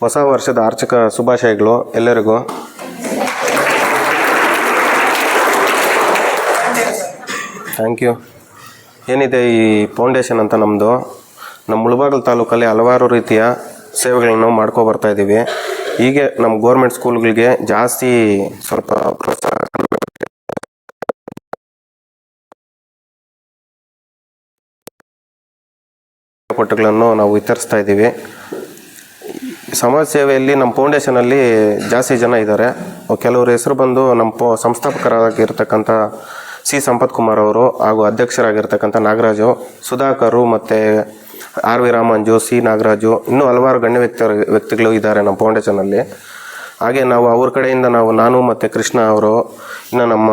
ಹೊಸ ವರ್ಷದ ಆರ್ಚಕ ಶುಭಾಶಯಗಳು ಎಲ್ಲರಿಗೂ. ಥ್ಯಾಂಕ್ ಯು ಏನಿದೆ ಈ ಫೌಂಡೇಶನ್ ಅಂತ ನಮ್ಮದು ನಮ್ಮ ಮುಳಬಾಗಲ್ ತಾಲೂಕಲ್ಲಿ ಹಲವಾರು ರೀತಿಯ ಸೇವೆಗಳನ್ನ ನಾವು ಮಾಡ್ಕೊ ಬರ್ತಾ ಇದ್ದೀವಿ ಹೀಗೆ ನಮ್ಮ ಗೋರ್ಮೆಂಟ್ ಸ್ಕೂಲ್ಗಳಿಗೆ ಜಾಸ್ತಿ ಸ್ವಲ್ಪ ಪ್ರೋತ್ಸಾಹ ಪಟ್ಟುಗಳನ್ನು ನಾವು ವಿತರಿಸ್ತಾ ಇದ್ದೀವಿ ಸಮಾಜ ಸೇವೆಯಲ್ಲಿ ನಮ್ಮ ಫೌಂಡೇಶನಲ್ಲಿ ಜಾಸ್ತಿ ಜನ ಇದ್ದಾರೆ. ಕೆಲವರು ಹೆಸರು ಬಂದು ನಮ್ಮ ಪೋ ಸಂಸ್ಥಾಪಕರಾಗಿರ್ತಕ್ಕಂಥ ಸಿ ಸಂಪತ್ ಕುಮಾರ್ ಅವರು ಹಾಗೂ ಅಧ್ಯಕ್ಷರಾಗಿರ್ತಕ್ಕಂಥ ನಾಗರಾಜು, ಸುಧಾಕರು ಮತ್ತು R V Ramanju, C Nagaraju ಇನ್ನೂ ಹಲವಾರು ಗಣ್ಯ ವ್ಯಕ್ತಿ ವ್ಯಕ್ತಿಗಳು ಇದ್ದಾರೆ ನಮ್ಮ ಫೌಂಡೇಶನಲ್ಲಿ ಹಾಗೆ ನಾವು ಅವ್ರ ಕಡೆಯಿಂದ ನಾವು ನಾನು ಮತ್ತು ಕೃಷ್ಣ ಅವರು, ಇನ್ನು ನಮ್ಮ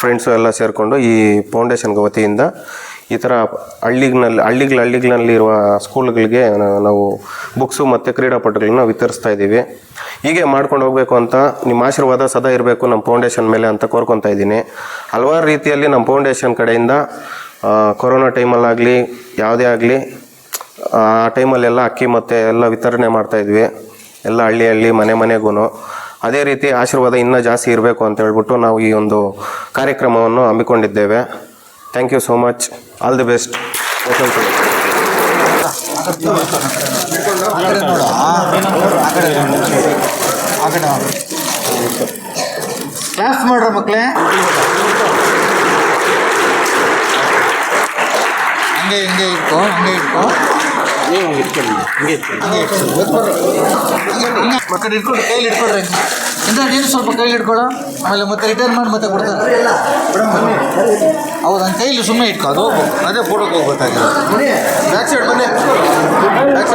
ಫ್ರೆಂಡ್ಸು ಎಲ್ಲ ಸೇರಿಕೊಂಡು ಈ ಫೌಂಡೇಶನ್ಗೆ ವತಿಯಿಂದ ಈ ಥರ ಹಳ್ಳಿಗ್ನಲ್ಲಿ ಹಳ್ಳಿಗಳ ಹಳ್ಳಿಗಳಲ್ಲಿರುವ ಸ್ಕೂಲ್ಗಳಿಗೆ ನಾವು ಬುಕ್ಸು ಮತ್ತು ಕ್ರೀಡಾಪಟುಗಳನ್ನ ವಿತರಿಸ್ತಾ ಇದ್ದೀವಿ. ಹೀಗೆ ಮಾಡ್ಕೊಂಡು ಹೋಗಬೇಕು ಅಂತ ನಿಮ್ಮ ಆಶೀರ್ವಾದ ಸದಾ ಇರಬೇಕು ನಮ್ಮ ಫೌಂಡೇಶನ್ ಮೇಲೆ ಅಂತ ಕೋರ್ಕೊತಾ ಇದ್ದೀನಿ. ಹಲವಾರು ರೀತಿಯಲ್ಲಿ ನಮ್ಮ ಫೌಂಡೇಶನ್ ಕಡೆಯಿಂದ ಕೊರೋನಾ ಟೈಮಲ್ಲಾಗಲಿ ಯಾವುದೇ ಆಗಲಿ, ಆ ಟೈಮಲ್ಲೆಲ್ಲ ಅಕ್ಕಿ ಮತ್ತು ಎಲ್ಲ ವಿತರಣೆ ಮಾಡ್ತಾಯಿದ್ವಿ ಎಲ್ಲ ಹಳ್ಳಿ ಹಳ್ಳಿ, ಮನೆ ಮನೆಗೂ ಅದೇ ರೀತಿ ಆಶೀರ್ವಾದ ಇನ್ನೂ ಜಾಸ್ತಿ ಇರಬೇಕು ಅಂತ ಹೇಳ್ಬಿಟ್ಟು ನಾವು ಈ ಒಂದು ಕಾರ್ಯಕ್ರಮವನ್ನು ಹಮ್ಮಿಕೊಂಡಿದ್ದೇವೆ. thank you so much all the best welcome to class ಮಾಡ್ರ ಮಕ್ಕಳೇ ಹಂಗೆ ಹಿಂಗೆ ಇಟ್ಕೋ ಹಂಗೆ ಇಟ್ಕೋ ಹಂಗೆ ಇಟ್ಕೊ. ಹಿಂಗೆ ಮಕ್ಕಳು ಇಟ್ಕೊಂಡು ಕೈಲಿ ಇಟ್ಕೊಳ್ರಿ ಇಂದ ನೀನು ಸ್ವಲ್ಪ ಕೈಲಿ ಇಟ್ಕೊಳ್ಳೋ ಆಮೇಲೆ ಮತ್ತೆ ರಿಟರ್ನ್ ಮಾಡಿ ಮತ್ತೆ ಕೊಡ್ತಾರೆ ಹೌದು ನನ್ನ ಕೈಲಿ ಸುಮ್ಮನೆ ಇಟ್ಕೋ ಅದು ಹೋಗ್ಬೇಕು. ಅದೇ ಫೋಟೋಗೆ ಹೋಗ್ಬೇಕಾಗಿರೋದು ಬ್ಯಾಕ್ ಸೈಡ್ ಬನ್ನಿ ಬ್ಯಾಕ್ ಸೈಡ್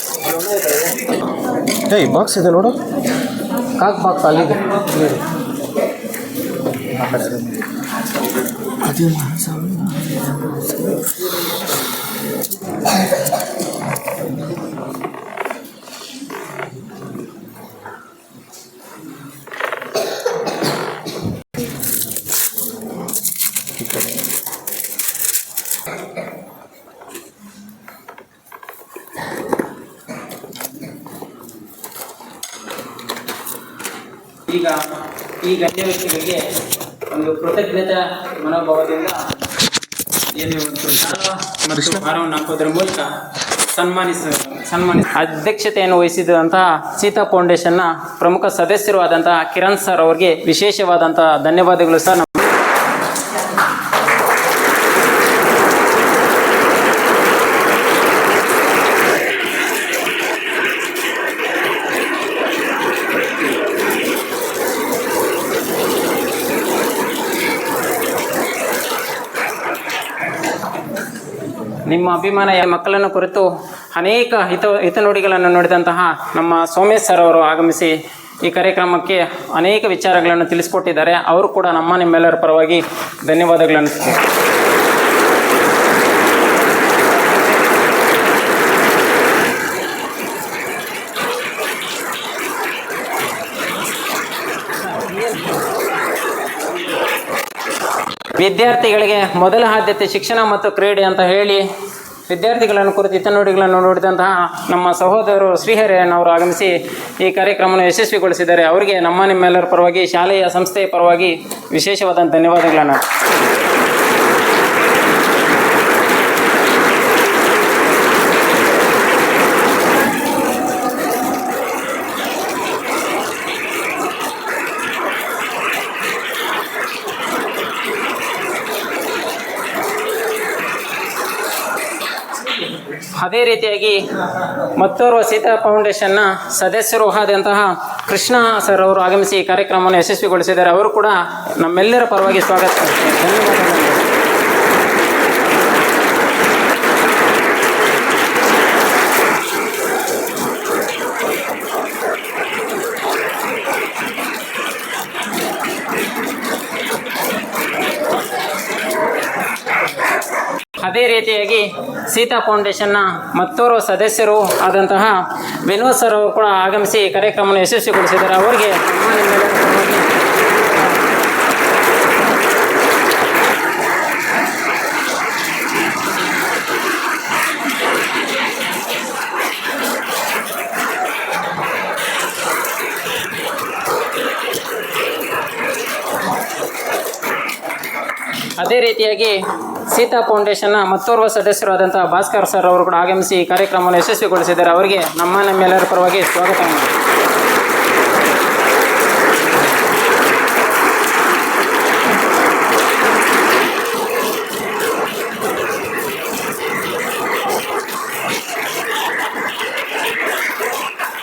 ಸೂಪರ್ ಹಾಂ ಓಕೆ ಅಡ್ಜಸ್ಟ್ ಆಗುತ್ತೆ ಹಾಂ ಏಯ್ ಬಾಕ್ಸ್ ಇದೆ ನೋಡು ಕಾಕ್ ಬಾಕ್ಸ್ ಅಲ್ಲಿದೆ ಈಗ ಈ ಗಣ್ಯ ವ್ಯಕ್ತಿಗಳಿಗೆ ಒಂದು ಕೃತಜ್ಞತೆ ಮನೋಭಾವದಿಂದ ಏನು ಒಂದು ಭಾರವನ್ನು ಹಾಕೋದ್ರ ಮೂಲಕ ಸನ್ಮಾನಿಸ ಸನ್ಮಾನಿಸ ಅಧ್ಯಕ್ಷತೆಯನ್ನು ವಹಿಸಿದಂತಹ ಸೀತಾ ಫೌಂಡೇಶನ್ನ ಪ್ರಮುಖ ಸದಸ್ಯರು ಆದಂತಹ ಕಿರಣ್ ಸರ್ ಅವರಿಗೆ ವಿಶೇಷವಾದಂತಹ ಧನ್ಯವಾದಗಳು ಸರ್. ನಮ್ಮ ಅಭಿಮಾನ ಮಕ್ಕಳನ್ನು ಕುರಿತು ಅನೇಕ ಹಿತ, ಹಿತನುಡಿಗಳನ್ನು ನೋಡಿದಂತಹ ನಮ್ಮ ಸೋಮೇಶ್ ಸರ್ ಅವರು ಆಗಮಿಸಿ ಈ ಕಾರ್ಯಕ್ರಮಕ್ಕೆ ಅನೇಕ ವಿಚಾರಗಳನ್ನು ತಿಳಿಸಿಕೊಟ್ಟಿದ್ದಾರೆ. ಅವರು ಕೂಡ ನಮ್ಮ ನಿಮ್ಮೆಲ್ಲರ ಪರವಾಗಿ ಧನ್ಯವಾದಗಳನ್ನು ವಿದ್ಯಾರ್ಥಿಗಳಿಗೆ ಮೊದಲ ಆದ್ಯತೆ ಶಿಕ್ಷಣ ಮತ್ತು ಕ್ರೀಡೆ ಅಂತ ಹೇಳಿ ವಿದ್ಯಾರ್ಥಿಗಳನ್ನು ಕುರಿತು ಹಿತನುಡಿಗಳನ್ನು ನೋಡಿದಂತಹ ನಮ್ಮ ಸಹೋದರರು ಅವರು ಆಗಮಿಸಿ ಈ ಕಾರ್ಯಕ್ರಮವನ್ನು ಯಶಸ್ವಿಗೊಳಿಸಿದ್ದಾರೆ. ಅವರಿಗೆ ನಮ್ಮ ನಿಮ್ಮೆಲ್ಲರ ಪರವಾಗಿ, ಶಾಲೆಯ ಸಂಸ್ಥೆಯ ಪರವಾಗಿ ವಿಶೇಷವಾದ ಧನ್ಯವಾದಗಳನ್ನು. ಅದೇ ರೀತಿಯಾಗಿ ಮತ್ತೋರ್ವ ಸೀತಾ ಫೌಂಡೇಶನ್ನ ಸದಸ್ಯರು ಆದಂತಹ ಕೃಷ್ಣ ಸರ್ ಅವರು ಆಗಮಿಸಿ ಕಾರ್ಯಕ್ರಮವನ್ನು ಯಶಸ್ವಿಗೊಳಿಸಿದ್ದಾರೆ. ಅವರು ಕೂಡ ನಮ್ಮೆಲ್ಲರ ಪರವಾಗಿ ಸ್ವಾಗತ. ಧನ್ಯವಾದಗಳು. ಅದೇ ರೀತಿಯಾಗಿ ಸೀತಾ ಫೌಂಡೇಶನ್ನ ಮತ್ತೋರ್ವ ಸದಸ್ಯರು ಆದಂತಹ ವಿನೋದ್ ಸರ್ ಅವರು ಕೂಡ ಆಗಮಿಸಿ ಕಾರ್ಯಕ್ರಮವನ್ನು ಯಶಸ್ವಿಗೊಳಿಸಿದ್ದಾರೆ. ಅವರಿಗೆ ಅದೇ ರೀತಿಯಾಗಿ ಸೀತಾ ಫೌಂಡೇಶನ್ನ ಮತ್ತೋರ್ವ ಸದಸ್ಯರಾದಂತಹ ಭಾಸ್ಕರ್ ಸರ್ ಅವರು ಕೂಡ ಆಗಮಿಸಿ ಈ ಕಾರ್ಯಕ್ರಮವನ್ನು ಯಶಸ್ವಿಗೊಳಿಸಿದ್ದಾರೆ. ಅವರಿಗೆ ನಮ್ಮ ನಮ್ಮೆಲ್ಲರ ಪರವಾಗಿ ಸ್ವಾಗತ. ಮಾಡಿ